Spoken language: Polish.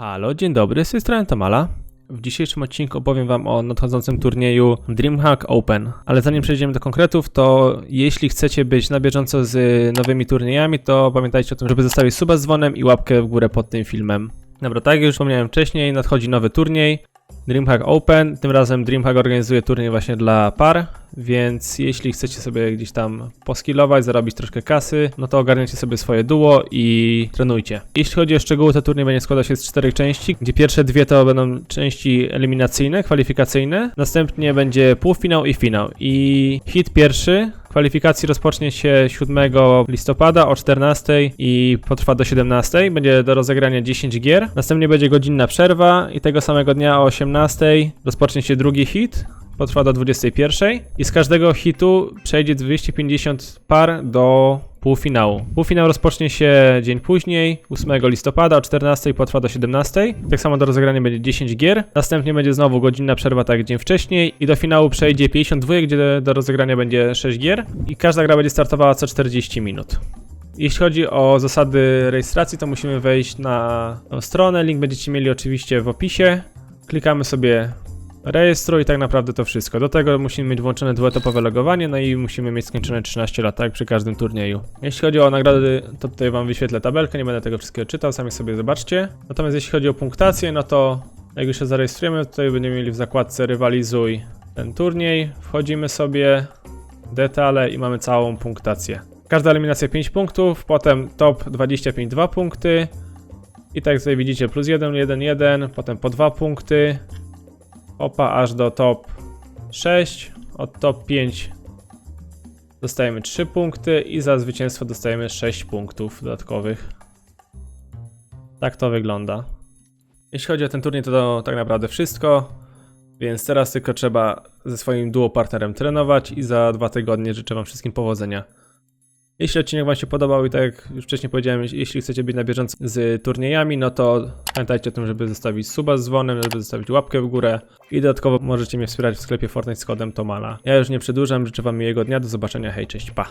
Halo, dzień dobry, z tej strony Tamala. W dzisiejszym odcinku opowiem Wam o nadchodzącym turnieju DreamHack Open. Ale zanim przejdziemy do konkretów, to jeśli chcecie być na bieżąco z nowymi turniejami, to pamiętajcie o tym, żeby zostawić suba z dzwonem i łapkę w górę pod tym filmem. Dobra, tak jak już wspomniałem wcześniej, nadchodzi nowy turniej. DreamHack Open, tym razem DreamHack organizuje turniej właśnie dla par, więc jeśli chcecie sobie gdzieś tam poskilować, zarobić troszkę kasy, no to ogarniajcie sobie swoje duo i trenujcie. Jeśli chodzi o szczegóły, to turniej będzie składał się z czterech części, gdzie pierwsze dwie to będą części eliminacyjne, kwalifikacyjne, następnie będzie półfinał i finał. I hit pierwszy kwalifikacji rozpocznie się 7 listopada o 14 i potrwa do 17. Będzie do rozegrania 10 gier. Następnie będzie godzinna przerwa i tego samego dnia o 18 rozpocznie się drugi hit. Potrwa do 21 i z każdego hitu przejdzie 250 par do półfinału. Półfinał rozpocznie się dzień później, 8 listopada o 14 potrwa do 17. Tak samo do rozegrania będzie 10 gier. Następnie będzie znowu godzinna przerwa tak jak dzień wcześniej i do finału przejdzie 52, gdzie do rozegrania będzie 6 gier i każda gra będzie startowała co 40 minut. Jeśli chodzi o zasady rejestracji, to musimy wejść na stronę. Link będziecie mieli oczywiście w opisie. Klikamy sobie rejestruj i tak naprawdę to wszystko. Do tego musimy mieć włączone dwuetapowe logowanie, no i musimy mieć skończone 13 lat, tak przy każdym turnieju. Jeśli chodzi o nagrody, to tutaj wam wyświetlę tabelkę, nie będę tego wszystkiego czytał, sami sobie zobaczcie. Natomiast jeśli chodzi o punktację, no to jak już się zarejestrujemy, tutaj będziemy mieli w zakładce rywalizuj ten turniej. Wchodzimy sobie, detale i mamy całą punktację. Każda eliminacja 5 punktów, potem top 25 2 punkty. I tak tutaj widzicie, plus 1, 1, 1, potem po 2 punkty, Opa aż do top 6. Od top 5 dostajemy 3 punkty i za zwycięstwo dostajemy 6 punktów dodatkowych. Tak to wygląda. Jeśli chodzi o ten turniej, to, to tak naprawdę wszystko. Więc teraz tylko trzeba ze swoim duo partnerem trenować i za dwa tygodnie życzę Wam wszystkim powodzenia. Jeśli odcinek Wam się podobał i tak jak już wcześniej powiedziałem, jeśli chcecie być na bieżąco z turniejami, no to pamiętajcie o tym, żeby zostawić suba z dzwonem, żeby zostawić łapkę w górę i dodatkowo możecie mnie wspierać w sklepie Fortnite z kodem Tomala. Ja już nie przedłużam, życzę Wam miłego dnia, do zobaczenia, hej, cześć, pa!